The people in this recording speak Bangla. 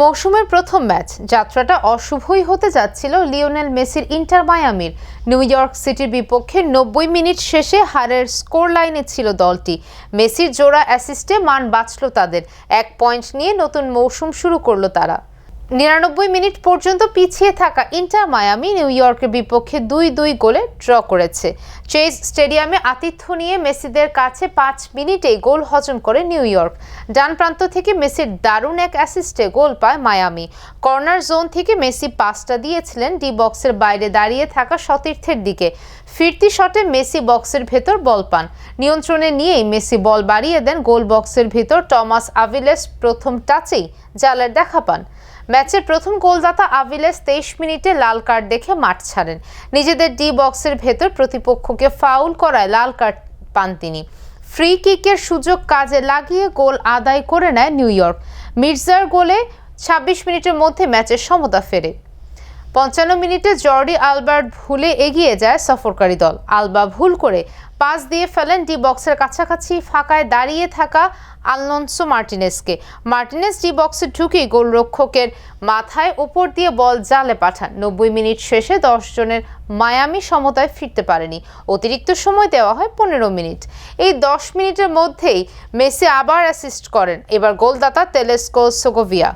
মৌসুমের প্রথম ম্যাচ। যাত্রাটা অশুভই হতে যাচ্ছিল লিওনেল মেসির ইন্টার মায়ামির। নিউ ইয়র্ক সিটির বিপক্ষে নব্বই মিনিট শেষে হারের স্কোর লাইনে ছিল দলটি। মেসির জোড়া অ্যাসিস্টে মান বাঁচল তাদের। এক পয়েন্ট নিয়ে নতুন মৌসুম শুরু করল তারা। নিরানব্বই মিনিট পর্যন্ত পিছিয়ে থাকা ইন্টার মায়ামি নিউ ইয়র্কের বিপক্ষে দুই দুই গোলে ড্র করেছে। চেজ স্টেডিয়ামে আতিথ্য নিয়ে মেসিদের কাছে পাঁচ মিনিটে গোল হজম করে নিউ ইয়র্ক। ডান প্রান্ত থেকে মেসির দারুণ এক অ্যাসিস্টে গোল পায় মায়ামি। কর্নার জোন থেকে মেসি পাসটা দিয়েছিলেন ডি বক্সের বাইরে দাঁড়িয়ে থাকা সতীর্থের দিকে। ফিরতি শটে মেসি বক্সের ভেতর বল পান। নিয়ন্ত্রণে নিয়েই মেসি বল বাড়িয়ে দেন গোল বক্সের ভেতর টমাস আভিলেস প্রথম টাচেই জালের দেখা পান। ম্যাচের প্রথম গোলদাতা আভিলেস তেইশ মিনিটে লাল কার্ড দেখে মাঠ ছাড়েন। নিজেদের ডি বক্সের ভেতর প্রতিপক্ষকে ফাউল করায় লাল কার্ড পান তিনি। ফ্রি কিকের সুযোগ কাজে লাগিয়ে গোল আদায় করে নেয় নিউ ইয়র্ক। মির্জার গোলে ছাব্বিশ মিনিটের মধ্যে ম্যাচের সমতা ফেরে। পঞ্চান্ন মিনিটে জর্ডি আলবার্ট ভুলে এগিয়ে যায় সফরকারী দল। আলবা ভুল করে পাস দিয়ে ফেলেন ডি বক্সের কাছাকাছি ফাঁকায় দাঁড়িয়ে থাকা আলনসো মার্টিনেসকে। মার্টিনেস ডি বক্সে ঢুকে গোলরক্ষকের মাথায় উপর দিয়ে বল জালে পাঠান। নব্বই মিনিট শেষে দশ জনের মায়ামি সমতায় ফিরতে পারেনি। অতিরিক্ত সময় দেওয়া হয় পনেরো মিনিট। এই দশ মিনিটের মধ্যেই মেসি আবার অ্যাসিস্ট করেন। এবার গোলদাতা তেলেস্কো সোগোভিয়া।